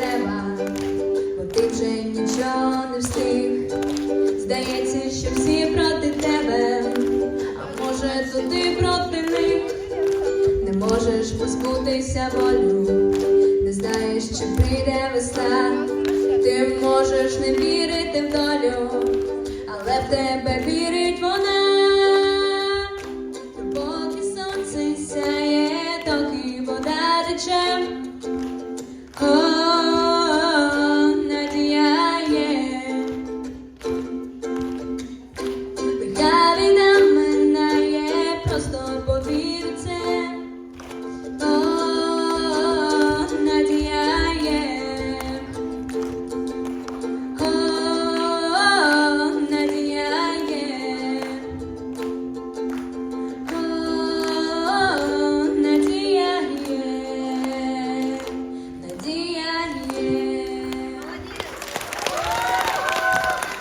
Треба, бо ти вже нічого не встиг. Здається, що всі проти тебе, а може, то ти проти них. Не можеш позбутися волю, не знаєш, чи прийде весна. Ти можеш не вірити в долю, але в тебе вірить вона. Допоки сонце сяє, доки вода тече.